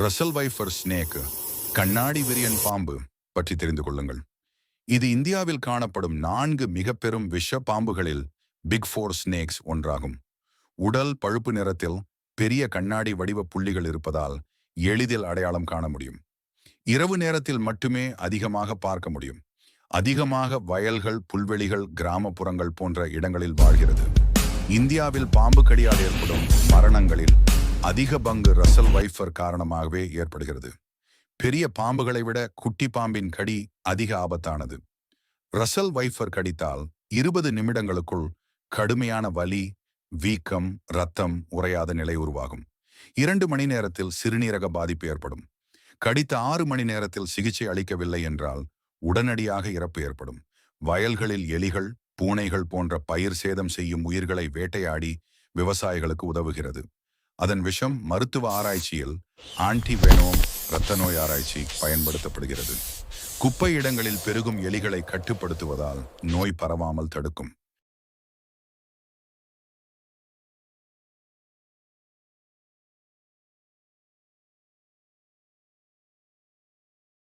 Russell wiper snake கண்ணாடி விரியன் பாம்பு பற்றி தெரிந்து கொள்ளுங்கள். இது இந்தியாவில் காணப்படும் நான்கு மிக பெரும் விஷ பாம்புகளில் பிக் ஃபோர் ஸ்னேக்ஸ் ஒன்றாகும். உடல் பழுப்பு நிறத்தில் பெரிய கண்ணாடி வடிவ புள்ளிகள் இருப்பதால் எளிதில் அடையாளம் காண முடியும். இரவு நேரத்தில் மட்டுமே அதிகமாக பார்க்க முடியும். அதிகமாக வயல்கள் புல்வெளிகள் கிராமப்புறங்கள் போன்ற இடங்களில் வாழ்கிறது. இந்தியாவில் பாம்பு கடியால் ஏற்படும் மரணங்களில் அதிக பங்கு ரசல் வைஃபர் காரணமாகவே ஏற்படுகிறது. பெரிய பாம்புகளை விட குட்டி பாம்பின் கடி அதிக ஆபத்தானது. ரசல் வைஃபர் கடித்தால் இருபது நிமிடங்களுக்குள் கடுமையான வலி வீக்கம் ரத்தம் உறையாத நிலை உருவாகும். இரண்டு மணி நேரத்தில் சிறுநீரக பாதிப்பு ஏற்படும். கடித்த ஆறு மணி நேரத்தில் சிகிச்சை அளிக்கவில்லை என்றால் உடனடியாக இறப்பு ஏற்படும். வயல்களில் எலிகள் பூனைகள் போன்ற பயிர் சேதம் செய்யும் உயிர்களை வேட்டையாடி விவசாயிகளுக்கு உதவுகிறது. அதன் விஷம் மருத்துவ ஆராய்ச்சியில் ஆன்டிவெனோம் இரத்த நோய் ஆராய்ச்சி பயன்படுத்தப்படுகிறது. குப்பை இடங்களில் பெருகும் எலிகளை கட்டுப்படுத்துவதால் நோய் பரவாமல் தடுக்கும்.